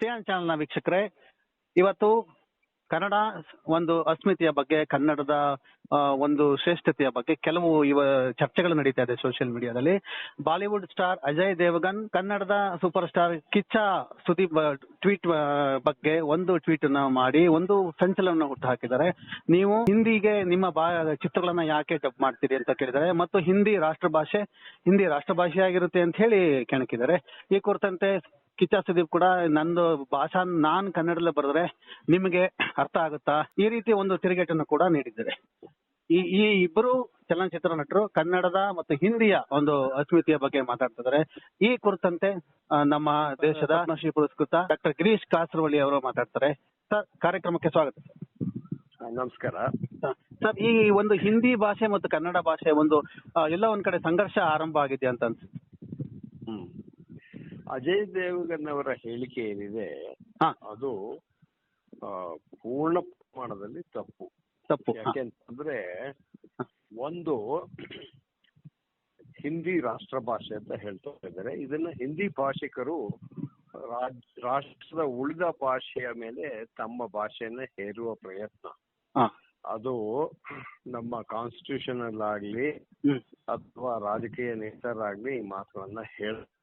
ಸಿಯಾನ್ನ ವೀಕ್ಷಕರೇ, ಇವತ್ತು ಕನ್ನಡ ಒಂದು ಅಸ್ಮಿತೆಯ ಬಗ್ಗೆ, ಕನ್ನಡದ ಒಂದು ಶ್ರೇಷ್ಠತೆಯ ಬಗ್ಗೆ ಕೆಲವು ಇವ ಚರ್ಚೆಗಳು ನಡೀತಾ ಇದೆ ಸೋಷಿಯಲ್ ಮೀಡಿಯಾದಲ್ಲಿ. ಬಾಲಿವುಡ್ ಸ್ಟಾರ್ ಅಜಯ್ ದೇವಗನ್, ಕನ್ನಡದ super star Kichcha Sudeep tweet ಬಗ್ಗೆ ಒಂದು ಟ್ವೀಟ್ ಅನ್ನ ಮಾಡಿ, ಒಂದು ಸಂಚಲನ ಹುಟ್ಟು ಹಾಕಿದ್ದಾರೆ. ನೀವು ಹಿಂದಿಗೆ ನಿಮ್ಮ ಚಿತ್ರಗಳನ್ನ ಯಾಕೆ ಡಬ್ ಮಾಡ್ತೀರಿ ಅಂತ ಕೇಳಿದ್ದಾರೆ ಮತ್ತು ಹಿಂದಿ ರಾಷ್ಟ್ರ ಭಾಷೆ, ಹಿಂದಿ ರಾಷ್ಟ್ರ ಭಾಷೆ ಆಗಿರುತ್ತೆ ಅಂತ ಹೇಳಿ ಕೆಣಕಿದ್ದಾರೆ. ಈ ಕುರಿತಂತೆ ಕಿಚ್ಚ ಸುದೀಪ್ ಕೂಡ ನಂದು ಭಾಷಾ ನಾನ್ ಕನ್ನಡದಲ್ಲಿ ಬರೆದ್ರೆ ನಿಮಗೆ ಅರ್ಥ ಆಗುತ್ತಾ? ಈ ರೀತಿ ಒಂದು ತಿರುಗೇಟನ್ನು ಕೂಡ ನೀಡಿದ್ದಾರೆ. ಈ ಈ ಇಬ್ಬರು ಚಲನಚಿತ್ರ ನಟರು ಕನ್ನಡದ ಮತ್ತು ಹಿಂದಿಯ ಒಂದು ಅಸ್ಮಿತೆಯ ಬಗ್ಗೆ ಮಾತಾಡ್ತಿದ್ದಾರೆ. ಈ ಕುರಿತಂತೆ ನಮ್ಮ ದೇಶದ ಪದ್ಮಶ್ರೀ ಪುರಸ್ಕೃತ ಡಾಕ್ಟರ್ ಗಿರೀಶ್ ಕಾಸರವಳ್ಳಿ ಅವರು ಮಾತಾಡ್ತಾರೆ. ಸರ್ ಕಾರ್ಯಕ್ರಮಕ್ಕೆ ಸ್ವಾಗತ ಸರ್. ನಮಸ್ಕಾರ. ಸರ್ ಈ ಒಂದು ಹಿಂದಿ ಭಾಷೆ ಮತ್ತು ಕನ್ನಡ ಭಾಷೆ ಒಂದು ಎಲ್ಲ ಒಂದ್ ಕಡೆ ಸಂಘರ್ಷ ಆರಂಭ ಆಗಿದೆ ಅಂತ ಅನ್ಸುತ್ತೆ. ಅಜಯ್ ದೇವಗನ್ ಅವರ ಹೇಳಿಕೆ ಏನಿದೆ ಅದು ಪೂರ್ಣ ಪ್ರಮಾಣದಲ್ಲಿ ತಪ್ಪು. ತಪ್ಪು. ಯಾಕೆಂತಂದ್ರೆ ಒಂದು ಹಿಂದಿ ರಾಷ್ಟ್ರ ಭಾಷೆ ಅಂತ ಹೇಳ್ತಾ ಇದ್ದಾರೆ. ಇದನ್ನ ಹಿಂದಿ ಭಾಷಿಕರು ರಾಜ್- ರಾಷ್ಟ್ರದ ಉಳಿದ ಭಾಷೆಯ ಮೇಲೆ ತಮ್ಮ ಭಾಷೆಯನ್ನ ಹೇರುವ ಪ್ರಯತ್ನ. ಅದು ನಮ್ಮ ಕಾನ್ಸ್ಟಿಟ್ಯೂಷನ್ ಆಗ್ಲಿ ಅಥವಾ ರಾಜಕೀಯ ನೇತರಾಗ್ಲಿ ಈ ಮಾತುಗಳನ್ನ ಹೇಳಿಲ್ಲ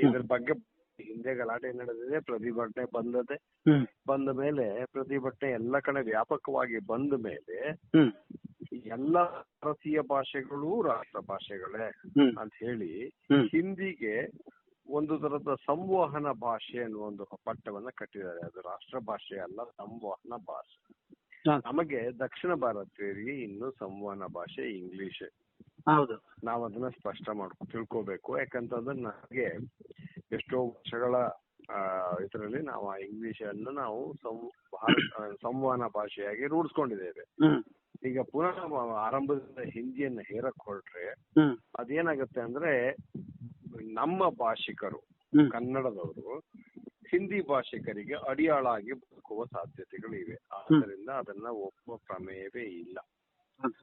ಇದ್ರ ಬಗ್ಗೆ ಹಿಂದೆ ಗಲಾಟೆ ನಡೆದಿದೆ ಪ್ರತಿಭಟನೆ ಬಂದದೆ. ಬಂದ ಮೇಲೆ ಪ್ರತಿಭಟನೆ ಎಲ್ಲ ಕಡೆ ವ್ಯಾಪಕವಾಗಿ ಬಂದ ಮೇಲೆ ಎಲ್ಲ ಭಾರತೀಯ ಭಾಷೆಗಳು ರಾಷ್ಟ್ರ ಭಾಷೆಗಳೇ ಅಂತ ಹೇಳಿ ಹಿಂದಿಗೆ ಒಂದು ತರದ ಸಂವಹನ ಭಾಷೆ ಅನ್ನುವ ಒಂದು ಪಟ್ಟವನ್ನ ಕಟ್ಟಿದ್ದಾರೆ. ಅದು ರಾಷ್ಟ್ರ ಭಾಷೆ ಅಲ್ಲ ಸಂವಹನ ಭಾಷೆ. ನಮಗೆ ದಕ್ಷಿಣ ಭಾರತೀಯರಿಗೆ ಇನ್ನು ಸಂವಹನ ಭಾಷೆ ಇಂಗ್ಲಿಷ್. ಹೌದು. ನಾವು ಅದನ್ನ ಸ್ಪಷ್ಟ ಮಾಡ್ಕೊ ತಿಳ್ಕೋಬೇಕು. ಯಾಕಂತಂದ್ರೆ ನಮಗೆ ಎಷ್ಟೋ ವರ್ಷಗಳ ಇದರಲ್ಲಿ ನಾವು ಆ ಇಂಗ್ಲಿಷ್ ಅನ್ನು ನಾವು ಸಂವಹನ ಭಾಷೆಯಾಗಿ ರೂಢಿಸ್ಕೊಂಡಿದ್ದೇವೆ. ಈಗ ಪುನಃ ಆರಂಭದಿಂದ ಹಿಂದಿಯನ್ನ ಹೇರಕ್ ಹೊರಟ್ರೆ ಅದೇನಾಗುತ್ತೆ ಅಂದ್ರೆ ನಮ್ಮ ಭಾಷಿಕರು ಕನ್ನಡದವರು ಹಿಂದಿ ಭಾಷಿಕರಿಗೆ ಅಡಿಯಾಳಾಗಿ ಬದುಕುವ ಸಾಧ್ಯತೆಗಳು ಇವೆ ಆದ್ದರಿಂದ ಅದನ್ನ ಒಪ್ಪುವ ಪ್ರಮೇಯವೇ ಇಲ್ಲ.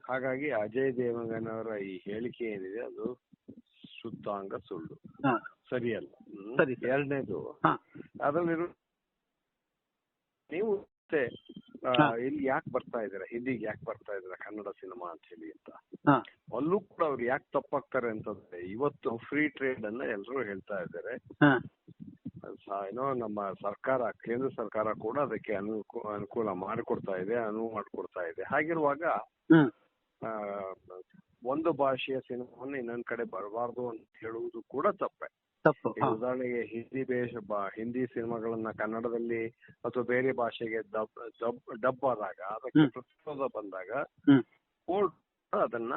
ಹಾಗಾಗಿ ಅಜಯ್ ದೇವಗನ್ ಅವರ ಈ ಹೇಳಿಕೆ ಏನಿದೆ ಅದು ಶುದ್ಧಾಂಗ ಸುಳ್ಳು. ಸರಿಯಲ್ಲ. ಸರಿ. ಎರಡನೇದು ಅದರಲ್ಲಿರೋ ನೀವು. ಇಲ್ಲಿ ಯಾಕೆ ಬರ್ತಾ ಇದ್ದೀರಾ? ಹಿಂದಿಗೆ ಯಾಕೆ ಬರ್ತಾ ಇದ್ದೀರಾ ಕನ್ನಡ ಸಿನಿಮಾ ಅಂತ ಹೇಳಿ ಅಂತ. ಅಲ್ಲೂ ಕೂಡ ಅವ್ರು ಯಾಕೆ ತಪ್ಪಾಗ್ತಾರೆ ಅಂತಂದ್ರೆ ಇವತ್ತು ಫ್ರೀ ಟ್ರೇಡ್ ಅನ್ನ ಎಲ್ಲರೂ ಹೇಳ್ತಾ ಇದ್ದಾರೆ. ಏನೋ ನಮ್ಮ ಸರ್ಕಾರ ಕೇಂದ್ರ ಸರ್ಕಾರ ಕೂಡ ಅದಕ್ಕೆ ಅನುಕೂ ಅನುಕೂಲ ಮಾಡಿಕೊಡ್ತಾ ಇದೆ ಅನುವು ಮಾಡಿಕೊಡ್ತಾ ಇದೆ. ಹಾಗಿರುವಾಗ ಹ್ಮ್, ಆ, ಒಂದು ಭಾಷೆಯ ಸಿನಿಮಾವನ್ನು ಇನ್ನೊಂದ್ ಕಡೆ ಬರಬಾರ್ದು ಅಂತ ಹೇಳುವುದು ಕೂಡ ತಪ್ಪೆ. ತಪ್ಪು ಈಗ ಹಾ, ಉದಾಹರಣೆಗೆ ಹಿಂದಿ ಬೇಷ ಬ- ಹಿಂದಿ ಸಿನಿಮಾಗಳನ್ನ ಕನ್ನಡದಲ್ಲಿ ಅಥವಾ ಬೇರೆ ಭಾಷೆಗೆ ಡಬ್ ಡಬ್ ಡಬ್ ಆದಾಗ ಅದಕ್ಕೆ ಹ್ಮ್. ಪ್ರತಿರೋಧ ಬಂದಾಗ ಹ್ಮ್, ಕೋರ್ಟ್ ಅದನ್ನ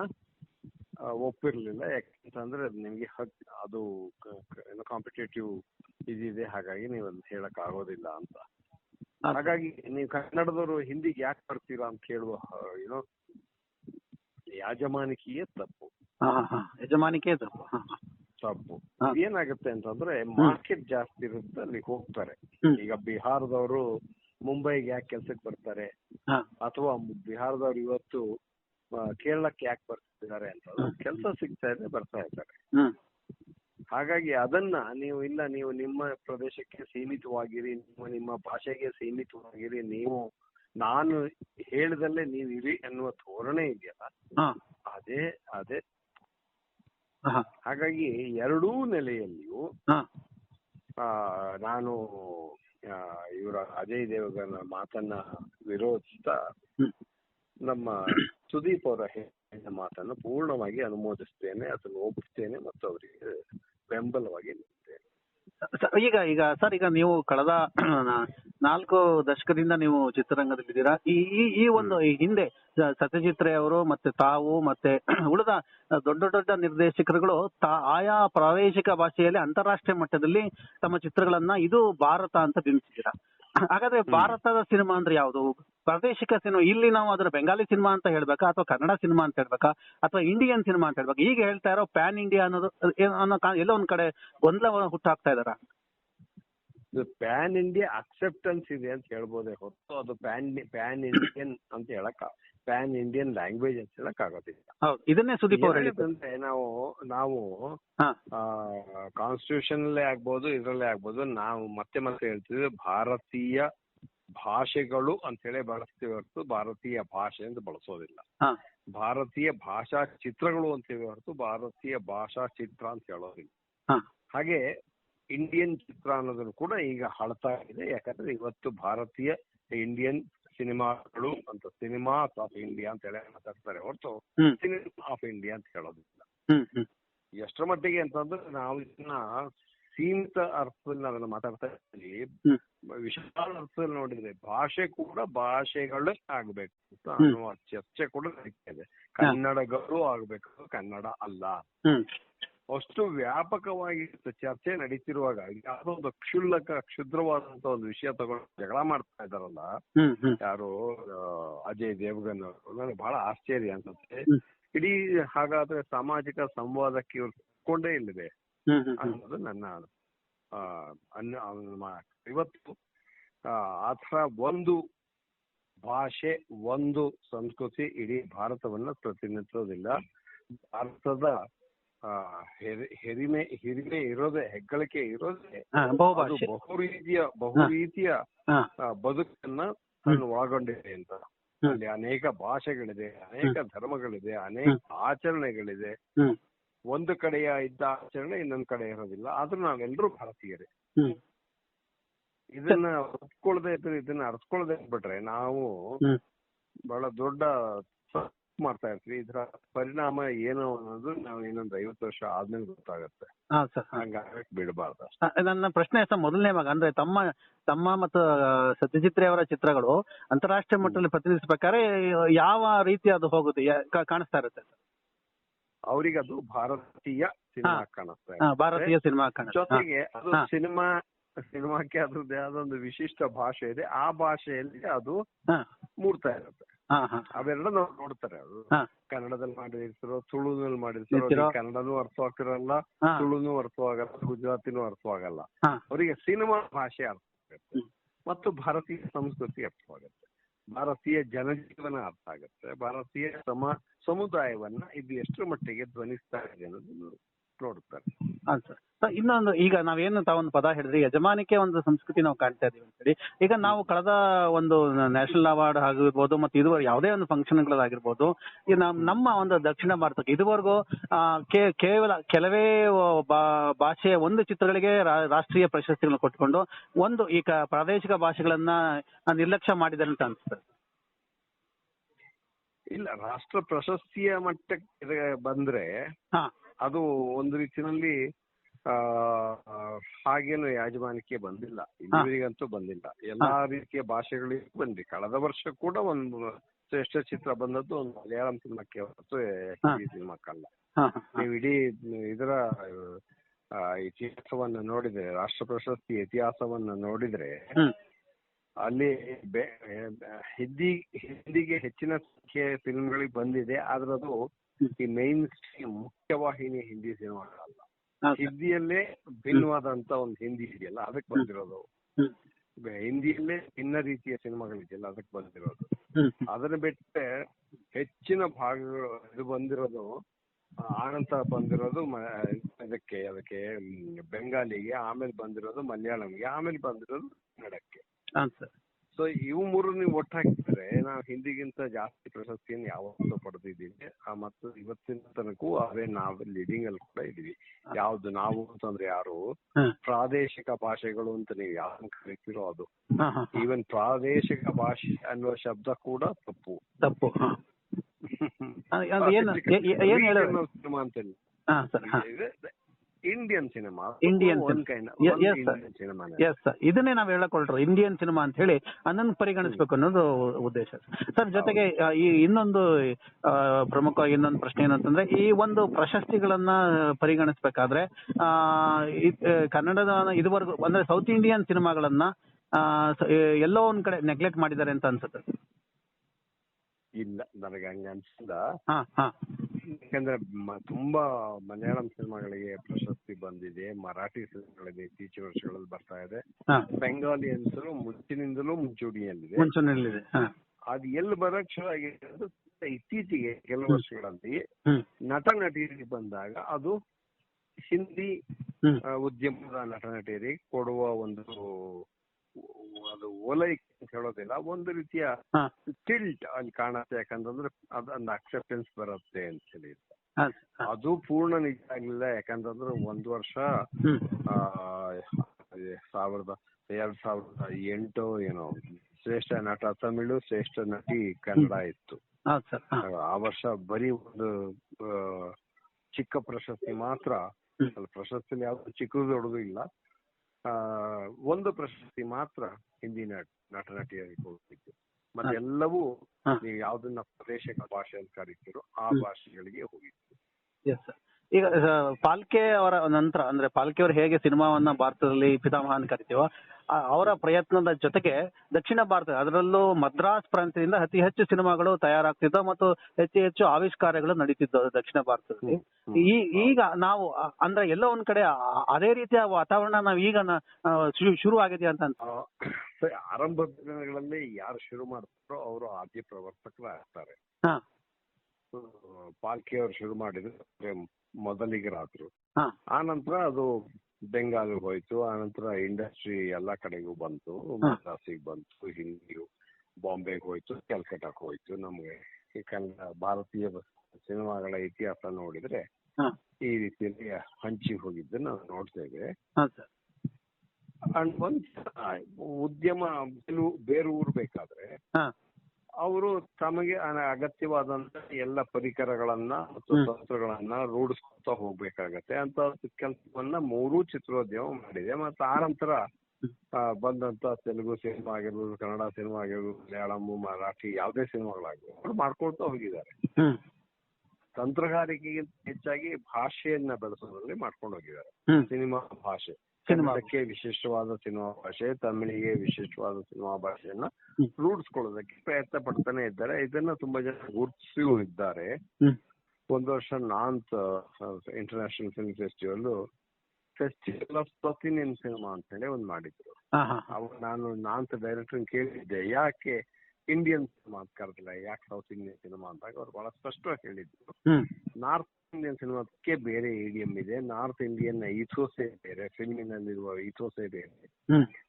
ಆ, ಒಪ್ಪಿರ್ಲಿಲ್ಲ. ಯಾಕಂತಂದ್ರೆ ಅದು ನಿಮ್ಗೆ ಹಕ್ ಅದು ಕ- ಇದೆ ಇದಿದೆ ಹಾಗಾಗಿ ನೀವು ಅದನ್ನ ಹೇಳಕ್ ಆಗೋದಿಲ್ಲ ಅಂತ. ಹಾ, ಹಾಗಾಗಿ ನೀವು ಕನ್ನಡದವರು ಹಿಂದಿಗೆ ಯಾಕೆ ಬರ್ತೀರಾ ಅಂತ ಕೇಳುವ ಏನೋ ಯಾಜಮಾನಿಕೆಯೇ ತಪ್ಪು. ಹಾ, ಹಾ, ಯಜಮಾನಿಕೆ ತಪ್ಪು. ಹಾ, ಹಾ. ತಪ್ಪು. ಹಾ. ಏನಾಗುತ್ತೆ ಅಂತಂದ್ರೆ ಮಾರ್ಕೆಟ್ ಜಾಸ್ತಿ ಇರುತ್ತೆ ಅಲ್ಲಿ ಹೋಗ್ತಾರೆ. ಹ್ಮ್. ಈಗ ಬಿಹಾರದವರು ಮುಂಬೈಗೆ ಯಾಕೆ ಕೆಲ್ಸಕ್ಕೆ ಬರ್ತಾರೆ? ಹಾ, ಅಥವಾ ಬಿಹಾರದವ್ರು ಇವತ್ತು ಆ, ಕೇರಳಕ್ಕೆ ಯಾಕೆ ಬರ್ತಿದ್ದಾರೆ ಅಂತ. ಕೆಲಸ ಸಿಗ್ತಾ ಇದೆ ಬರ್ತಾ ಇದ್ದಾರೆ. ಹ್ಮ್, ಹಾಗಾಗಿ ಅದನ್ನ ನೀವು ಇಲ್ಲ ನೀವು ನಿಮ್ಮ ಪ್ರದೇಶಕ್ಕೆ ಸೀಮಿತವಾಗಿರಿ ನಿಮ್ಮ ನಿಮ್ಮ ಭಾಷೆಗೆ ಸೀಮಿತವಾಗಿರಿ ನೀವು ನಾನು ಹೇಳಿದಲ್ಲೇ ನೀವು ಇರಿ ಅನ್ನುವ ಧೋರಣೆ ಇದೆಯಲ್ಲ ಅದೇ ಅದೇ. ಹಾಗಾಗಿ ಎರಡೂ ನೆಲೆಯಲ್ಲಿಯೂ ನಾನು ಇವರ ಅಜಯ್ ದೇವಗನ ಮಾತನ್ನ ವಿರೋಧಿಸ್ತಾ ನಮ್ಮ ಸುದೀಪ್ ಅವರ ಮಾತನ್ನು ಪೂರ್ಣವಾಗಿ ಅನುಮೋದಿಸ್ತೇನೆ ಅದನ್ನು ಒಪ್ಪುತ್ತೇನೆ ಮತ್ತು ಅವರಿಗೆ ಬೆಂಬಲವಾಗಿ ನಿಲ್ತೇನೆ ಈಗ ಈಗ ಸರ್ ಈಗ ನೀವು ಕಳೆದ ನಾಲ್ಕು ದಶಕದಿಂದ ನೀವು ಚಿತ್ರರಂಗದಲ್ಲಿದ್ದೀರಾ ಈ ಈ ಈ ಒಂದು ಈ ಹಿಂದೆ ಸತ್ಯಜಿತ್ ರೇ ಅವರು ಮತ್ತೆ ತಾವು ಮತ್ತೆ ಉಳಿದ ದೊಡ್ಡ ದೊಡ್ಡ ನಿರ್ದೇಶಕರುಗಳು ತಾ- ಆಯಾ ಪ್ರಾದೇಶಿಕ ಭಾಷೆಯಲ್ಲಿ ಅಂತಾರಾಷ್ಟ್ರೀಯ ಮಟ್ಟದಲ್ಲಿ ತಮ್ಮ ಚಿತ್ರಗಳನ್ನ ಇದು ಭಾರತ ಅಂತ ಬಿಂಬಿಸಿದ್ದೀರಾ. ಹಾಗಾದ್ರೆ ಭಾರತದ ಸಿನಿಮಾ ಅಂದ್ರೆ ಯಾವುದು? ಪ್ರಾದೇಶಿಕ ಸಿನಿಮಾ ಇಲ್ಲಿ ನಾವು ಅದರ ಬೆಂಗಾಲಿ ಸಿನಿಮಾ ಅಂತ ಹೇಳ್ಬೇಕಾ? ಅಥವಾ ಕನ್ನಡ ಸಿನಿಮಾ ಅಂತ ಹೇಳ್ಬೇಕಾ? ಅಥವಾ ಇಂಡಿಯನ್ ಸಿನಿಮಾ ಅಂತ ಹೇಳ್ಬೇಕಾ? ಈಗ ಹೇಳ್ತಾ ಇರೋ ಪ್ಯಾನ್ ಇಂಡಿಯಾ ಅನ್ನೋದು ಅನ್ನೋ ಎಲ್ಲೋ ಒಂದ್ ಕಡೆ ಗೊಂದಲ ಹುಟ್ಟಾಕ್ತಾ ಇದಾರ? ಪ್ಯಾನ್ ಇಂಡಿಯಾ ಅಕ್ಸೆಪ್ಟೆನ್ಸ್ ಇದೆ ಅಂತ ಹೇಳ್ಬೋದೇ ಹೊರತು ಅದು ಪ್ಯಾನ್ ಪ್ಯಾನ್ ಇಂಡಿಯನ್ ಅಂತ ಹೇಳಕ್ ಪ್ಯಾನ್ ಇಂಡಿಯನ್ ಲ್ಯಾಂಗ್ವೇಜ್ ಅಂತ ಹೇಳಕ್ ಆಗೋದಿಲ್ಲ. ಇದನ್ನೇ ಸುದೀಪ್ ಅವರು ಹೇಳಿದ್ದು. ನಾವು ನಾವು ಆ ಕಾನ್ಸ್ಟಿಟ್ಯೂಷನ್ ಅಲ್ಲೇ ಆಗ್ಬೋದು ಇದ್ರಲ್ಲೇ ಆಗ್ಬೋದು ನಾವು ಮತ್ತೆ ಮತ್ತೆ ಹೇಳ್ತೀವಿ ಭಾರತೀಯ ಭಾಷೆಗಳು ಅಂತ ಹೇಳಿ ಬಳಸ್ತೀವಿ ಹೊರತು ಭಾರತೀಯ ಭಾಷೆ ಅಂತ ಬಳಸೋದಿಲ್ಲ. ಭಾರತೀಯ ಭಾಷಾ ಚಿತ್ರಗಳು ಅಂತೀವಿ ಹೊರತು ಭಾರತೀಯ ಭಾಷಾ ಚಿತ್ರ ಅಂತ ಹೇಳೋದಿಲ್ಲ. ಹಾಗೆ ಇಂಡಿಯನ್ ಚಿತ್ರ ಅನ್ನೋದನ್ನು ಕೂಡ ಈಗ ಹಳ್ತಾ ಇದೆ. ಯಾಕಂದ್ರೆ ಇವತ್ತು ಭಾರತೀಯ ಇಂಡಿಯನ್ ಸಿನಿಮಾಗಳು ಅಂತ ಸಿನಿಮಾ ಆಫ್ ಇಂಡಿಯಾ ಅಂತ ಹೇಳಿ ಮಾತಾಡ್ತಾರೆ ಹೊರತು ಸಿನಿಮಾ ಆಫ್ ಇಂಡಿಯಾ ಅಂತ ಹೇಳೋದಿಲ್ಲ. ಎಷ್ಟರ ಮಟ್ಟಿಗೆ ಅಂತಂದ್ರೆ ನಾವು ಇದನ್ನ ಸೀಮಿತ ಅರ್ಥದಲ್ಲಿ ನಾವೆಲ್ಲ ಮಾತಾಡ್ತಾ ಇದ್ದೀವಿ. ವಿಶಾಲ ಅರ್ಥದಲ್ಲಿ ನೋಡಿದ್ರೆ ಭಾಷೆ ಕೂಡ ಭಾಷೆಗಳೇ ಆಗ್ಬೇಕು ಅಂತ. ಅನ್ನುವ ಚರ್ಚೆ ಕೂಡ ನಡೀತಾ ಇದೆ. ಕನ್ನಡಗಳು ಆಗ್ಬೇಕು ಕನ್ನಡ ಅಲ್ಲ. ಅಷ್ಟು ವ್ಯಾಪಕವಾಗಿ ಚರ್ಚೆ ನಡೀತಿರುವಾಗ ಯಾವುದೋ ಒಂದು ಕ್ಷುಲ್ಲಕ ಕ್ಷುದ್ರವಾದಂತ ಒಂದು ವಿಷಯ ತಗೊಂಡು ಜಗಳ ಮಾಡ್ತಾ ಇದಾರಲ್ಲ ಯಾರು ಅಜಯ್ ದೇವಗನ್ ಅವರು ನನಗೆ ಬಹಳ ಆಶ್ಚರ್ಯ ಅನ್ಸುತ್ತೆ. ಇಡೀ ಹಾಗಾದ್ರೆ ಸಾಮಾಜಿಕ ಸಂವಾದಕ್ಕೆ ಇವ್ರು ಕೊಂಡೇ ಇಲ್ಲದೆ ಅನ್ನೋದು ನನ್ನ ಇವತ್ತು ಆ ತರ ಥರ ಒಂದು ಭಾಷೆ ಒಂದು ಸಂಸ್ಕೃತಿ ಇಡೀ ಭಾರತವನ್ನ ಪ್ರತಿನಿಧಿಸೋದಿಲ್ಲ. ಭಾರತದ ಹೆರಿಮೆ ಹಿರಿಮೆ ಇರೋದೆ ಹೆಗ್ಗಳಿಕೆ ಇರೋದೆ ಬಹು ರೀತಿಯ ಬಹು ರೀತಿಯ ಬದುಕನ್ನ ಒಳಗೊಂಡಿದೆ ಅಂತ. ಅಲ್ಲಿ ಅನೇಕ ಭಾಷೆಗಳಿದೆ ಅನೇಕ ಧರ್ಮಗಳಿದೆ ಅನೇಕ ಆಚರಣೆಗಳಿದೆ. ಒಂದು ಕಡೆಯ ಇದ್ದ ಆಚರಣೆ ಇನ್ನೊಂದ್ ಕಡೆ ಇರೋದಿಲ್ಲ. ಆದ್ರೂ ನಾವೆಲ್ಲರೂ ಭಾರತೀಯರೇ. ಇದನ್ನ ಒಪ್ಕೊಳ್ದೆ ಇದ್ರೆ ಇದನ್ನ ಅರ್ಸ್ಕೊಳ್ದೆ ಬಿಟ್ರೆ ನಾವು ಬಹಳ ದೊಡ್ಡ ತಪ್ಪು ಮಾಡ್ತಾ ಇರ್ತೀವಿ. ಇದರ ಪರಿಣಾಮ ಏನು ಅನ್ನೋದು ನಾವು ಇನ್ನೊಂದು ಐವತ್ತು ವರ್ಷ ಆದ್ಮೇಲೆ ಗೊತ್ತಾಗತ್ತೆ. ಹಾ ಸರ್ ಹಂಗಾಗಕ್ ಬಿಡಬಾರ್ದು ನನ್ನ ಪ್ರಶ್ನೆ ಸರ್ ಮೊದಲನೇ ಭಾಗ ಅಂದ್ರೆ ತಮ್ಮ ತಮ್ಮ ಮತ್ತು ಸತ್ಯಜಿತ್ ರೇ ಅವರ ಚಿತ್ರಗಳು ಅಂತಾರಾಷ್ಟ್ರೀಯ ಮಟ್ಟದಲ್ಲಿ ಪ್ರತಿನಿಧಿಸಬೇಕಾದ್ರೆ ಯಾವ ರೀತಿ ಅದು ಹೋಗುತ್ತೆ ಯಾ- ಕಾಣಿಸ್ತಾ ಇರುತ್ತೆ ಸರ್? ಅವ್ರಿಗೆ ಅದು ಭಾರತೀಯ ಸಿನಿಮಾ. ಕಾಣಿಸ್ತಾ ಹಾ, ಇದೆ ಭಾರತೀಯ ಸಿನಿಮಾ ಕಾಣಿಸ್ತಾ ಜೊತೆಗೆ ಅದು ಹಾ. ಸಿನಿಮಾ ಸಿನಿಮಾಕ್ಕೆ ಅದ್ರದ್ದು ಯಾವ್ದೊಂದು ವಿಶಿಷ್ಟ ಭಾಷೆ ಇದೆ. ಆ ಭಾಷೆಯಲ್ಲಿ ಅದು ಹಾ. ಮೂಡ್ತಾ ಇರುತ್ತೆ. ಅವೆರಡು ನಾವು ನೋಡ್ತಾರೆ ಅದು. ಕನ್ನಡದಲ್ಲಿ ಮಾಡಿರ್ತಿರೋ ತುಳುನಲ್ಲಿ ಮಾಡಿರ್ತಿರೋ. ಅರ್ಥ ಕನ್ನಡನೂ ಅರ್ಥವಾಗ್ತಿರಲ್ಲ ಹಾ. ತುಳುನೂ ಅರ್ಥವಾಗಲ್ಲ ಗುಜರಾತಿನೂ ಅರ್ಥವಾಗಲ್ಲ ಅವರಿಗೆ ಸಿನಿಮಾ ಭಾಷೆ ಅರ್ಥ ಆಗುತ್ತೆ. ಮತ್ತು ಭಾರತೀಯ ಸಂಸ್ಕೃತಿ ಅರ್ಥವಾಗುತ್ತೆ ಭಾರತೀಯ ಜನಜೀವನ ಅರ್ಥ ಆಗುತ್ತೆ. ಭಾರತೀಯ ಸಮ ಸಮುದಾಯವನ್ನ ಇದು ಎಷ್ಟರ ಮಟ್ಟಿಗೆ ಧ್ವನಿಸ್ತಾ ಇದೆ ಅನ್ನೋದನ್ನು ನೋಡುತ್ತಾರೆ. ಹಾ ಸರ್. ಸರ್ ಇನ್ನೊಂದು ಈಗ ನಾವೇನು ತಾವೊಂದು ಪದ ಹೇಳಿದ್ರಿ ಯಜಮಾನಿಕೆ ಒಂದು ಸಂಸ್ಕೃತಿ ನಾವು ಕಾಣ್ತಾ ಇದೀವಿ ಅಂತ ಹೇಳಿ. ಈಗ ನಾವು ಕಳೆದ ಒಂದು ನ್ಯಾಷನಲ್ ಅವಾರ್ಡ್ ಆಗಿರ್ಬೋದು ಮತ್ತೆ ಇದುವರೆಗೆ ಯಾವುದೇ ಒಂದು ಫಂಕ್ಷನ್ಗಳಾಗಿರ್ಬೋದು ಗಳಾಗಿರ್ಬೋದು ನಮ್- ನಮ್ಮ ಒಂದು ದಕ್ಷಿಣ ಭಾರತಕ್ಕೆ ಇದುವರೆಗೂ ಕೇವಲ ಕೆಲವೇ ಭಾಷೆಯ ಒಂದು ಚಿತ್ರಗಳಿಗೆ ರಾಷ್ಟ್ರೀಯ ಪ್ರಶಸ್ತಿಗಳನ್ನು ಕೊಟ್ಕೊಂಡು ಒಂದು ಈಗ ಪ್ರಾದೇಶಿಕ ಭಾಷೆಗಳನ್ನ ನಿರ್ಲಕ್ಷ್ಯ ಮಾಡಿದ್ದಾರೆ ಅಂತ ಅನ್ಸುತ್ತೆ. ಇಲ್ಲ ರಾಷ್ಟ್ರ ಪ್ರಶಸ್ತಿಯ ಮಟ್ಟಕ್ಕೆ ಬಂದ್ರೆ ಹಾ. ಅದು ಒಂದು ರೀತಿಯಲ್ಲಿ ಆ ಹಾಗೇನು ಯಾಜಮಾನಿಕೆ ಬಂದಿಲ್ಲ. ಇಲ್ಲಿವರೆಗಂತೂ ಬಂದಿಲ್ಲ. ಎಲ್ಲಾ ರೀತಿಯ ಭಾಷೆಗಳಿಗೂ ಬಂದಿ ಕಳೆದ ವರ್ಷ ಕೂಡ ಒಂದು ಶ್ರೇಷ್ಠ ಚಿತ್ರ ಬಂದದ್ದು ಒಂದು ಮಲಯಾಳಂ ಸಿನಿಮಾಕ್ಕೆ ಹೊರತು ಹಿಂದಿ ಸಿನಿಮಾಕ್ಕಲ್ಲ. ನೀವು ಇಡೀ ಇದರ ಇತಿಹಾಸವನ್ನ ನೋಡಿದ್ರೆ ರಾಷ್ಟ್ರ ಪ್ರಶಸ್ತಿ ಇತಿಹಾಸವನ್ನ ನೋಡಿದ್ರೆ ಅಲ್ಲಿ ಬೆ- ಹಿಂದಿ ಹಿಂದಿಗೆ ಹೆಚ್ಚಿನ ಸಂಖ್ಯೆ ಫಿಲ್ಮ್ಗಳಿಗೆ ಬಂದಿದೆ ಆದ್ರೆ ಅದು ಈ ಮೈನ್ ಸ್ಟ್ರೀಮ್ ಮುಖ್ಯವಾಹಿನಿ ಹಿಂದಿ ಸಿನಿಮಾಗಳಲ್ಲ. ಹಿಂದಿಯಲ್ಲೇ ಭಿನ್ನವಾದಂತ ಒಂದು ಹಿಂದಿ ಇದೆಯಲ್ಲ ಅದಕ್ಕೆ ಬಂದಿರೋದು. ಹಿಂದಿಯಲ್ಲೇ ಭಿನ್ನ ರೀತಿಯ ಸಿನಿಮಾಗಳಿದೆಯಲ್ಲ ಅದಕ್ಕೆ ಬಂದಿರೋದು. ಅದನ್ನ ಬಿಟ್ಟರೆ ಹೆಚ್ಚಿನ ಭಾಗಗಳು ಇದು ಬಂದಿರೋದು ಆನಂತರ ಬಂದಿರೋದು ಇದಕ್ಕೆ ಅದಕ್ಕೆ ಬೆಂಗಾಲಿಗೆ ಆಮೇಲೆ ಬಂದಿರೋದು ಮಲಯಾಳಂಗೆ ಆಮೇಲೆ ಬಂದಿರೋದು ಕನ್ನಡಕ್ಕೆ. ಹಾ ಸರ್ ಸೊ ಇವು ಮೂರು ನೀವು ಒಟ್ಟು ಹಾಕಿದ್ರೆ ನಾವು ಹಿಂದಿಗಿಂತ ಜಾಸ್ತಿ ಪ್ರಶಸ್ತಿಯನ್ನು ಯಾವತ್ತೂ ಪಡೆದಿದ್ದೀವಿ. ಮತ್ತು ಇವತ್ತಿನ ತನಕೂ ಅವೇ ನಾವು ಲೀಡಿಂಗ್ ಅಲ್ಲಿ ಕೂಡ ಇದೀವಿ ಯಾವ್ದು ನಾವು ಅಂತಂದ್ರೆ ಯಾರು? ಪ್ರಾದೇಶಿಕ ಭಾಷೆಗಳು ಅಂತ ನೀವು ಯಾರನ್ನ ಕರಿತೀರೋ ಅದು. ಈವನ್ ಪ್ರಾದೇಶಿಕ ಭಾಷೆ ಅನ್ನುವ ಶಬ್ದ ಕೂಡ ತಪ್ಪು. ತಪ್ಪು ಏನು Indian cinema. Indian cinema yes sir ಇದನ್ನೇ ನಾವು ಹೇಳಕೊಳ್ರು. ಇಂಡಿಯನ್ ಸಿನಿಮಾ ಅಂತ ಹೇಳಿ ಅದನ್ನು ಪರಿಗಣಿಸಬೇಕು ಅನ್ನೋದು ಉದ್ದೇಶ. ಸರ್ ಜೊತೆಗೆ ಈ ಇನ್ನೊಂದು ಆ, ಪ್ರಮುಖವಾಗಿ ಇನ್ನೊಂದು ಪ್ರಶ್ನೆ ಏನಂತಂದ್ರೆ ಈ ಒಂದು ಪ್ರಶಸ್ತಿಗಳನ್ನ ಪರಿಗಣಿಸಬೇಕಾದ್ರೆ ಆ ಕನ್ನಡದ ಇದುವರೆಗೂ ಅಂದ್ರೆ ಸೌತ್ ಇಂಡಿಯನ್ ಸಿನಿಮಾಗಳನ್ನ ಎಲ್ಲೋ ಒಂದ್ ಕಡೆ ನೆಗ್ಲೆಕ್ಟ್ ಮಾಡಿದ್ದಾರೆ ಅಂತ ಅನ್ಸುತ್ತೆ. ಇಲ್ಲ ನನಗೆ ಹಂಗ ಅನ್ಸಿಲ್ಲ. ಹಾ ಹಾ. ಯಾಕಂದ್ರೆ ಮ- ತುಂಬಾ ಮಲಯಾಳಂ ಸಿನಿಮಾಗಳಿಗೆ ಪ್ರಶಸ್ತಿ ಬಂದಿದೆ. ಮರಾಠಿ ಸಿನಿಮಾಗಳಿಗೆ ಇತ್ತೀಚಿನ ವರ್ಷಗಳಲ್ಲಿ ಬರ್ತಾ ಇದೆ. ಬೆಂಗಾಲಿ ಅಂತಲೂ ಮುಂಚಿನಿಂದಲೂ ಮುಂಚೂಣಿಯಲ್ಲಿದೆ. ಮುಂಚೂಣಿಯಲ್ಲಿದೆ. ಅದು ಎಲ್ಲಿ ಬರಕ್ ಶುರು ಆಗಿದೆ ಇತ್ತೀಚೆಗೆ ಕೆಲವು ವರ್ಷಗಳಲ್ಲಿ ನಟ ನಟಿಯರಿಗೆ ಬಂದಾಗ ಅದು ಹಿಂದಿ ಉದ್ಯಮದ ನಟ ನಟಿಯರಿಗೆ ಕೊಡುವ ಒಂದು ಅದು ಓಲೈಕೆ ಅಂತ ಹೇಳೋದಿಲ್ಲ ಒಂದು ರೀತಿಯ ಟಿಲ್ಟ್ ಅಲ್ಲಿ ಕಾಣುತ್ತೆ ಯಾಕಂತಂದ್ರೆ ಅದೊಂದು ಅಕ್ಸೆಪ್ಟೆನ್ಸ್ ಬರುತ್ತೆ ಅಂತ ಹೇಳಿ. ಅದು ಪೂರ್ಣ ನಿಜ ಆಗ್ಲಿಲ್ಲ ಯಾಕಂತಂದ್ರೆ ಒಂದ್ ವರ್ಷ ಸಾವಿರದ ಎರಡ್ ಸಾವಿರದ ಎಂಟು ಏನೋ ಶ್ರೇಷ್ಠ ನಟ ತಮಿಳು ಶ್ರೇಷ್ಠ ನಟಿ ಕನ್ನಡ ಇತ್ತು. ಆ ವರ್ಷ ಬರೀ ಒಂದು ಚಿಕ್ಕ ಪ್ರಶಸ್ತಿ ಮಾತ್ರ ಪ್ರಶಸ್ತಿ ಯಾವ್ದು ಚಿಕ್ಕದು ದೊಡ್ಡದು ಇಲ್ಲ. ಒಂದು ಪ್ರಶಸ್ತಿ ಮಾತ್ರ ಹಿಂದಿ ನಟ ನಟಿಯರಿಗೆ ಹೋಗ್ತಿತ್ತು ಮತ್ತೆ ಎಲ್ಲವೂ. ನೀವು ಯಾವ್ದನ್ನ ಪ್ರಾದೇಶಿಕ ಭಾಷೆ ಅಂತ ಕರಿತೀರೋ ಆ ಭಾಷೆಗಳಿಗೆ ಹೋಗಿತ್ತು. ಎಸ್ ಈಗ ಪಾಲ್ಕೆ ಅವರ ನಂತರ ಅಂದ್ರೆ ಪಾಲ್ಕೆ ಅವರು ಹೇಗೆ ಸಿನಿಮಾವನ್ನ ಭಾರತದಲ್ಲಿ ಪಿತಾಮಹ ಅಂತ ಕರಿತೀವೋ ಅವರ ಪ್ರಯತ್ನದ ಜೊತೆಗೆ ದಕ್ಷಿಣ ಭಾರತ ಅದರಲ್ಲೂ ಮದ್ರಾಸ್ ಪ್ರಾಂತ್ಯದಿಂದ ಅತಿ ಹೆಚ್ಚು ಸಿನಿಮಾಗಳು ತಯಾರಾಗ್ತಿದ್ದವು ಮತ್ತು ಹೆಚ್ಚು ಹೆಚ್ಚು ಆವಿಷ್ಕಾರಗಳು ನಡೀತಿದ್ದವು ದಕ್ಷಿಣ ಭಾರತದಲ್ಲಿ. ಈ ಈಗ ನಾವು ಅಂದ್ರೆ ಎಲ್ಲ ಒಂದ್ ಕಡೆ ಅದೇ ರೀತಿಯ ವಾತಾವರಣ ನಾವು ಈಗ ಶುರು ಆಗಿದೆ ಅಂತ ಆರಂಭದ ದಿನಗಳಲ್ಲಿ ಯಾರು ಶುರು ಮಾಡ್ತಾರೋ ಅವರು ಆದ್ಯ ಪ್ರವರ್ತಕರಾಗ್ತಾರೆ. ಹಾ. ಪಾಲ್ಕಿ ಅವರು ಶುರು ಮಾಡಿದ್ರು ಮೊದಲಿಗರಾದ್ರು. ಆ ನಂತರ ಅದು ಬೆಂಗಾಲ್ ಹೋಯ್ತು. ಆನಂತರ ನಂತರ ಇಂಡಸ್ಟ್ರಿ ಎಲ್ಲಾ ಕಡೆಗೂ ಬಂತು. ಮದ್ರಾಸಿಗೆ ಬಂತು ಹಿಂದಿಯು ಬಾಂಬೆಗೆ ಹೋಯ್ತು ಕಲ್ಕಟ್ಟಾಕ್ ಹೋಯ್ತು. ನಮ್ಗೆ ಈ ಕನ್ನಡ ಭಾರತೀಯ ಸಿನಿಮಾಗಳ ಇತಿಹಾಸ ನೋಡಿದ್ರೆ ಈ ರೀತಿಯಲ್ಲಿ ಹಂಚಿ ಹೋಗಿದ್ದನ್ನ ನಾವು ನೋಡ್ತೇವೆ ಅಂಡ್ ಒಂದ್ ಉದ್ಯಮ ಬೇರು- ಊರ್ ಊರ್ಬೇಕಾದ್ರೆ ಹಾ. ಅವರು ತಮಗೆ ಅಗತ್ಯವಾದಂತಹ ಅಗತ್ಯವಾದಂತ ಎಲ್ಲ ಪರಿಕರಗಳನ್ನ ಮತ್ತು. ತಂತ್ರಗಳನ್ನ ರೂಢಿಸ್ಕೊತಾ ಹೋಗ್ಬೇಕಾಗತ್ತೆ. ಅಂತ ಕೆಲಸವನ್ನ ಮೂರೂ ಚಿತ್ರೋದ್ಯಮ ಮಾಡಿದೆ. ಮತ್ತೆ ಆ ನಂತರ ಬಂದಂತ ತೆಲುಗು ಸಿನಿಮಾ ಆಗಿರ್ಬೋದು ಕನ್ನಡ ಸಿನಿಮಾ ಆಗಿರ್ಬೋದು ಮಲಯಾಳಂ ಮರಾಠಿ ಯಾವುದೇ ಸಿನಿಮಾಗಳಾಗಿರ್ಬೋದು ಅವ್ರು ಮಾಡ್ಕೊಳ್ತಾ ಹೋಗಿದ್ದಾರೆ. ತಂತ್ರಗಾರಿಕೆಗಿಂತ ಹೆಚ್ಚಾಗಿ ಭಾಷೆಯನ್ನ ಬೆಳೆಸೋದ್ರಲ್ಲಿ ಮಾಡ್ಕೊಂಡು ಹೋಗಿದ್ದಾರೆ. ಸಿನಿಮಾ ಭಾಷೆ. ಕನ್ನಡಕ್ಕೆ ವಿಶಿಷ್ಟವಾದ ಸಿನಿಮಾ ಭಾಷೆ ತಮಿಳಿಗೆ ವಿಶಿಷ್ಟವಾದ ಸಿನಿಮಾ ಭಾಷೆಯನ್ನ. ರೂಢಿಸ್ಕೊಳ್ಳೋದಕ್ಕೆ ಪ್ರಯತ್ನ ಪಡ್ತಾನೆ ಇದ್ದಾರೆ. ಇದನ್ನ ತುಂಬಾ ಜನ ಗುರುತಿಸಿಯೂ ಇದ್ದಾರೆ ಒಂದು ವರ್ಷ Nantes international film festival festival of South Indian cinema ಅಂತ ಹೇಳಿ ಒಂದು ಮಾಡಿದ್ರು. ಅವಾಗ ನಾನು ನಾಂತ್ ಡೈರೆಕ್ಟರ್ ಕೇಳಿದ್ದೆ. ಯಾಕೆ? ಇಂಡಿಯನ್ ಸಿನಿಮಾ ಅಂತ ಕರೆದಿಲ್ಲ ಯಾಕೆ ಸೌತ್ ಇಂಡಿಯನ್ ಸಿನಿಮಾ ಅಂದಾಗ ಅವ್ರು ಬಹಳ ಸ್ಪಷ್ಟವಾಗಿ ಹೇಳಿದ್ರು. ನಾರ್ತ್ ಇಂಡಿಯನ್ ಸಿನಿಮಾಕ್ಕೆ ಬೇರೆ ಇಡಿಯಂ ಇದೆ ನಾರ್ತ್ ಇಂಡಿಯನ್ ಈಥೋಸೇ ಬೇರೆ ಫಿಲ್ಮಿನಲ್ಲಿರುವ ಈಥೋಸೇ ಬೇರೆ.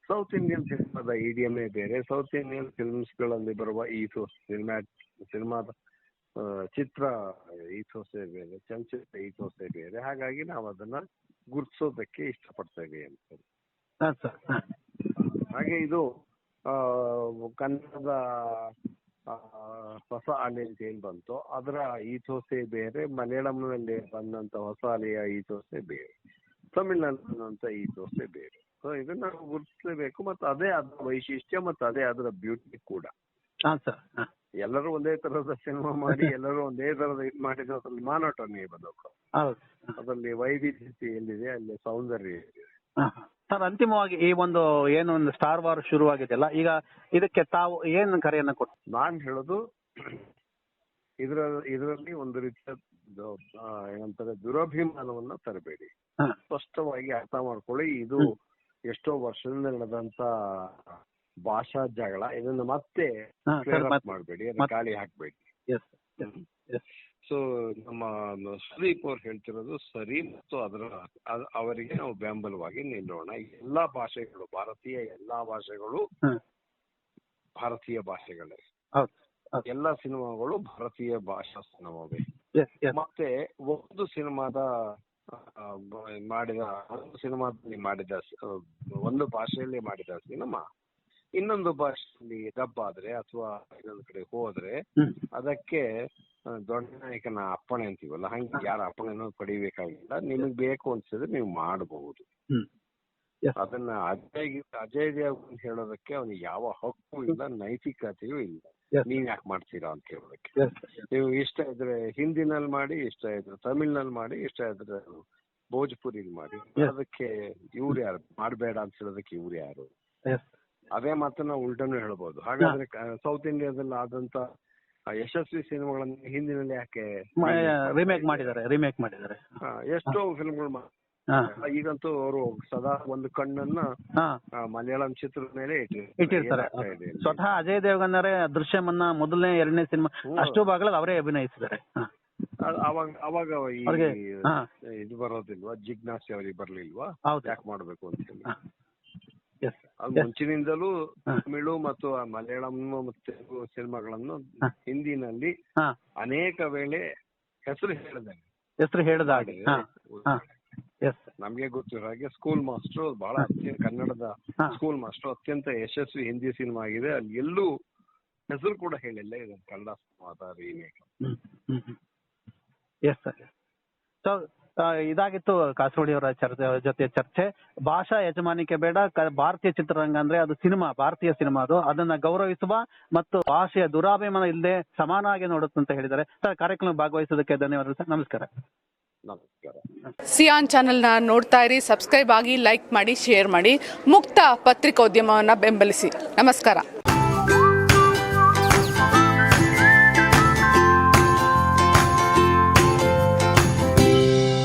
ಸೌತ್ ಇಂಡಿಯನ್ ಸಿನಿಮಾದ ಇಡಿಯಮೇ ಬೇರೆ ಸೌತ್ ಇಂಡಿಯನ್ ಫಿಲ್ಮ್ಸ್ಗಳಲ್ಲಿ ಬರುವ ಈಥೋಸ್ ಸಿನಿಮಾ ಸಿನಿಮಾದ ಚಿತ್ರ ಈಥೋಸೇ ಬೇರೆ ಚಲನಚಿತ್ರ ಈಥೋಸೇ ಬೇರೆ ಹಾಗಾಗಿ ನಾವು ಅದನ್ನ ಗುರುತಿಸೋದಕ್ಕೆ ಇಷ್ಟಪಡ್ತೇವೆ ಅಂತ. ಹಾಗೆ ಇದು ಕನ್ನಡದ ಆ, ಹೊಸ ಅಲೆ ಅಂತ ಏನ್ ಬಂತು? ಅದರ ಈಥೋಸೆ ಬೇರೆ ಮಲಯಾಳಂನಲ್ಲಿ ಬಂದಂತ ಹೊಸ ಅಲೆಯ ಈಥೋಸೆ ಬೇರೆ ತಮಿಳ್ನಲ್ಲಿ ಬಂದಂತ ಈಥೋಸೆ ಬೇರೆ. ಸೊ ಇದನ್ನ ನಾವು ಗುರುತಿಸಬೇಕು ಮತ್ತೆ ಅದೇ ಅದರ ವೈಶಿಷ್ಟ್ಯ ಮತ್ತೆ ಅದೇ ಅದರ ಬ್ಯೂಟಿ ಕೂಡ. ಎಲ್ಲರೂ ಒಂದೇ ತರಹದ ಸಿನಿಮಾ ಮಾಡಿ ಎಲ್ಲರೂ ಒಂದೇ ತರದ ಇದು ಮಾಡಿದ್ರೆ ಅದ್ರಲ್ಲಿ ಮಾನೋಟಮಿ ಬರಬೇಕು ಹೌದು. ಅದರಲ್ಲಿ ವೈವಿಧ್ಯತೆ ಎಲ್ಲಿದೆ ಅಲ್ಲಿ ಸೌಂದರ್ಯ ಇದೆ. ಸರ್ ಅಂತಿಮವಾಗಿ ಈ ಒಂದು ಏನು ಒಂದು ಸ್ಟಾರ್ ವಾರ್ ಶುರುವಾಗಿದೆಯಲ್ಲ ಈಗ ಇದಕ್ಕೆ ತಾವು ಏನು ಕರೆಯನ್ನ ಕೊಟ್ಟು ನಾನ್ ಹೇಳೋದು ಇದರ ಇದರಲ್ಲಿ ಒಂದು ರೀತಿಯ ಆ, ಏನಂತಾರೆ ದುರಭಿಮಾನವನ್ನ ತರಬೇಡಿ. ಹಾ. ಸ್ಪಷ್ಟವಾಗಿ ಅರ್ಥ ಮಾಡ್ಕೊಳ್ಳಿ ಇದು ಎಷ್ಟೋ ವರ್ಷದಿಂದ ನಡೆದಂತ ಭಾಷಾ ಜಗಳ. ಇದನ್ನ ಮತ್ತೆ ಹಾ ಸರ್ ಮತ್ತೆ ಮಾಡಬೇಡಿ ಅದನ್ನ ಖಾಲಿ ಹಾಕ್ಬೇಡಿ. ಸೊ ನಮ್ಮ ಸುದೀಪ್ ಅವ್ರು ಹೇಳ್ತಿರೋದು ಸರಿ ಮತ್ತು ಅದರ ಅವರಿಗೆ ನಾವು ಬೆಂಬಲವಾಗಿ ನಿಲ್ಲೋಣ. ಎಲ್ಲಾ ಭಾಷೆಗಳು ಭಾರತೀಯ ಎಲ್ಲಾ ಭಾಷೆಗಳು ಭಾರತೀಯ ಭಾಷೆಗಳೇ. ಎಲ್ಲ ಸಿನಿಮಾಗಳು ಭಾರತೀಯ ಭಾಷಾ ಸಿನಿಮಾವೇ. ಮತ್ತೆ ಒಂದು ಸಿನಿಮಾದ ಮಾಡಿದ ಒಂದು ಸಿನಿಮಾದಲ್ಲಿ ಮಾಡಿದ ಒಂದು ಭಾಷೆಯಲ್ಲಿ ಮಾಡಿದ ಸಿನಿಮಾ ಇನ್ನೊಂದು ಭಾಷೆಯಲ್ಲಿ ಡಬ್ ಆದ್ರೆ ಅಥವಾ ಇನ್ನೊಂದು ಕಡೆ ಹೋದ್ರೆ ಅದಕ್ಕೆ ದೊಡ್ಡ ನಾಯಕನ ಅಪ್ಪಣೆ ಅಂತೀವಲ್ಲ ಹಂಗೆ ಯಾರ ಅಪ್ಪಣೆನೂ ಪಡಿಬೇಕಾಗಿಲ್ಲ ನಿಮಗೆ ಬೇಕು ಅನ್ಸಿದ್ರೆ ನೀವು ಮಾಡಬಹುದು. ಅದನ್ನ ಅಜಯ್ ಅಜಯ್ ಅಂತ ಹೇಳೋದಕ್ಕೆ ಅವನಿಗೆ ಯಾವ ಹಕ್ಕು ಇಲ್ಲ ನೈತಿಕತೆಯೂ ಇಲ್ಲ. ನೀವ್ ಯಾಕೆ ಮಾಡ್ತೀರಾ ಅಂತ ಹೇಳೋದಕ್ಕೆ. ನೀವು ಇಷ್ಟ ಇದ್ರೆ ಹಿಂದಿನಲ್ಲಿ ಮಾಡಿ ಇಷ್ಟ ಇದ್ರೆ ತಮಿಳ್ನಲ್ಲಿ ಮಾಡಿ ಇಷ್ಟ ಇದ್ರೆ ಭೋಜ್ಪುರಿಲಿ ಮಾಡಿ. ಅದಕ್ಕೆ ಇವ್ರು ಯಾರು? ಮಾಡಬೇಡ ಅಂತ ಹೇಳೋದಕ್ಕೆ ಇವ್ರು ಯಾರು? ಅದೇ ಮಾತನ್ನ ಉಲ್ಟನು ಹೇಳ್ಬೋದು. ಹಾಗಾದ್ರೆ ಸೌತ್ ಇಂಡಿಯಾದಲ್ಲಿ ಆದಂತ ಯಶಸ್ವಿ ಸಿನಿಮಾಗಳನ್ನ ಹಿಂದಿನಲ್ಲಿ ಯಾಕೆ ರಿಮೇಕ್ ಮಾಡಿದ್ದಾರೆ ರಿಮೇಕ್ ಮಾಡಿದ್ದಾರೆ. ಎಷ್ಟೋ ಫಿಲ್ಮ್ಗಳು ಈಗಂತೂ ಅವರು ಸದಾ ಒಂದು ಕಣ್ಣನ್ನ ಮಲಯಾಳಂ ಚಿತ್ರದ ಮೇಲೆ ಇಟ್ಟಿರ್ತಾರೆ? ಸ್ವತಃ ಅಜಯ್ ದೇವಗನ್ನರೇ ದೃಶ್ಯಮನ್ನ ಮೊದಲನೇ ಎರಡನೇ ಸಿನಿಮಾ ಅಷ್ಟು ಭಾಗಗಳಲ್ಲಿ ಅವರೇ ಅಭಿನಯಿಸಿದ್ದಾರೆ. ಅವಾಗ ಅವಾಗ ಇದು ಬರೋದಿಲ್ವಾ? ಜಿಜ್ಞಾಸೆ ಅವ್ರಿಗೆ ಬರ್ಲಿಲ್ವಾ? ಯಾಕೆ ಮಾಡ್ಬೇಕು ಅಂತ ಹೇಳಿ. ಅದು. ಮುಂಚಿನಿಂದಲೂ ತಮಿಳು ಮತ್ತು ಆ ಮಲಯಾಳಂ ಮತ್ತು ತೆಲುಗು ಸಿನಿಮಾಗಳನ್ನು ಹಿಂದಿನಲ್ಲಿ ಅನೇಕ ವೇಳೆ ಹೆಸರು ಹೇಳಿದ್ದಾರೆ. ಹೆಸರು ಹೇಳಿದಾಗ. ಹಾಗೆ ನಮ್ಗೆ ಗೊತ್ತಿರೋ ಹಾಗೆ ಸ್ಕೂಲ್ ಮಾಸ್ಟರ್ ಬಹಳ ಅತ್ಯಂತ ಕನ್ನಡದ ಸ್ಕೂಲ್ ಮಾಸ್ಟರ್ ಅತ್ಯಂತ ಯಶಸ್ವಿ ಹಿಂದಿ ಸಿನಿಮಾ ಆಗಿದೆ. ಅಲ್ಲಿ ಎಲ್ಲೂ ಹೆಸರು ಕೂಡ ಹೇಳಿಲ್ಲ ಇದು ಕನ್ನಡ ಸಿನಿಮಾದ ರೀಮೇಕ್ ಎಸ್ ಸರ್ ಸೊ ಇದಾಗಿತ್ತು ಕಾಸರಗೋಡಿ ಅವರ ಚರ್ಚೆ ಜೊತೆ ಚರ್ಚೆ. ಭಾಷಾ ಯಜಮಾನಿಕೆ ಬೇಡ ಭಾರತೀಯ ಚಿತ್ರರಂಗ ಅಂದ್ರೆ ಅದು ಸಿನಿಮಾ ಭಾರತೀಯ ಸಿನಿಮಾ ಅದು. ಅದನ್ನ ಗೌರವಿಸುವ ಮತ್ತು ಭಾಷೆಯ ದುರಾಭಿಮಾನ ಇಲ್ಲದೆ ಸಮಾನವಾಗಿ ನೋಡುತ್ತೆ ಅಂತ ಹೇಳಿದ್ದಾರೆ. ಸರ್ ಕಾರ್ಯಕ್ರಮ ಭಾಗವಹಿಸೋದಕ್ಕೆ ಧನ್ಯವಾದಗಳು ಸರ್. ನಮಸ್ಕಾರ. ನಮಸ್ಕಾರ. ಸಿಯಾನ್ ಚಾನೆಲ್ನ ನೋಡ್ತಾ ಇರಿ ಸಬ್ಸ್ಕ್ರೈಬ್ ಆಗಿ ಲೈಕ್ ಮಾಡಿ ಶೇರ್ ಮಾಡಿ. ಮುಕ್ತ ಪತ್ರಿಕೋದ್ಯಮವನ್ನು ಬೆಂಬಲಿಸಿ. ನಮಸ್ಕಾರ.